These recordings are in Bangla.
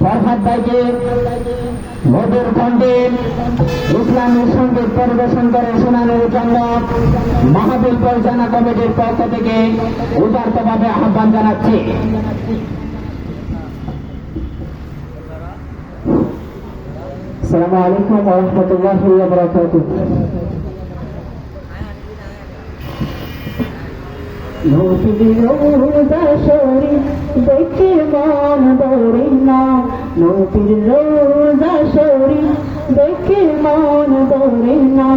ফরহাদ ভাইকে মধুর কণ্ঠে ইসলামী সঙ্গীত পরিবেশন করে শোনানোর জন্য মাহাবিল পরিচালনা কমিটির পক্ষ থেকে উদারতভাবে আহ্বান জানাচ্ছি السلام عليكم ورحمة الله وبركاته নদীর শরী দেখে মন ধরে না নদীর রোজা শরী দেখে মন ধরে না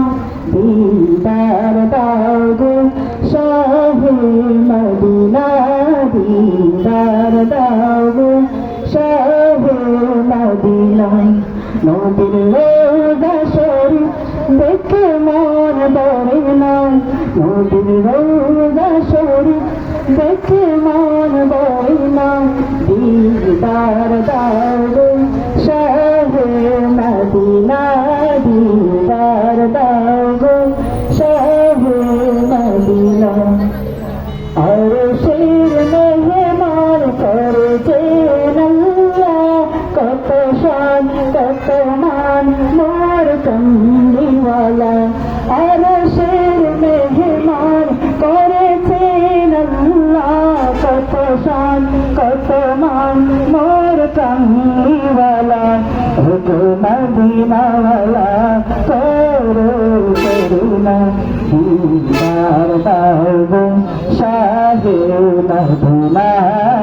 দিদার দাগো শাহে মদিনা দিদার দাগো শাহে মদিনা নদীর রোজা শরী দেখে মন ধরে না নদীর দেখে মন কত শান কত মান মোর কন্দিওয়ালা হুকু মদিনাওয়ালা করো করুণা দিদার দাও শাহে মদিনা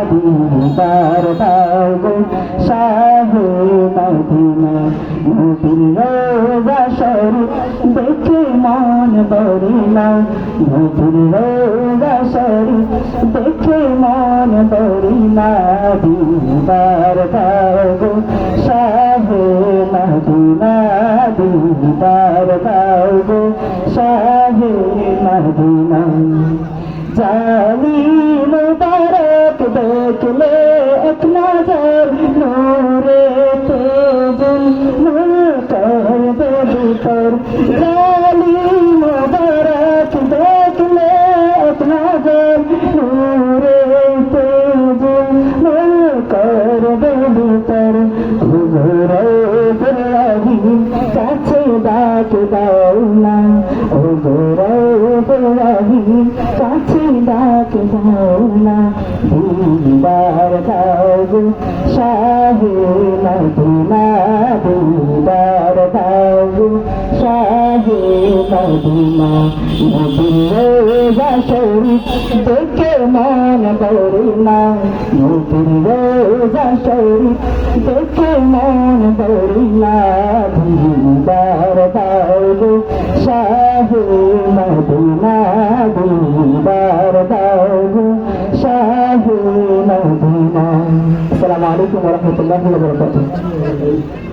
দিদার দাও শাহে মদিনা নবীর রোজা শরীফ মন বরিনা নবীর রোজা দেখে মন বরিনা দিদার দাও শাহে মদিনা দিদার দাও শাহে মদিনা জানি মুবারক দেখলে ডাক দাও না। হুজুর ইব্রাহিম কাছে ডাকে দাও না। দিদার দাও গো শাহে মদিনা মদিনা রোজা শরীফ দেখে মন বরিনা নবীর রোজা শরীফ দেখে মন বরিনা দিদার দাও গো শাহে মদিনা দাও গো শাহে মদিনা আসসালামু আলাইকুম ওয়া রাহমাতুল্লাহি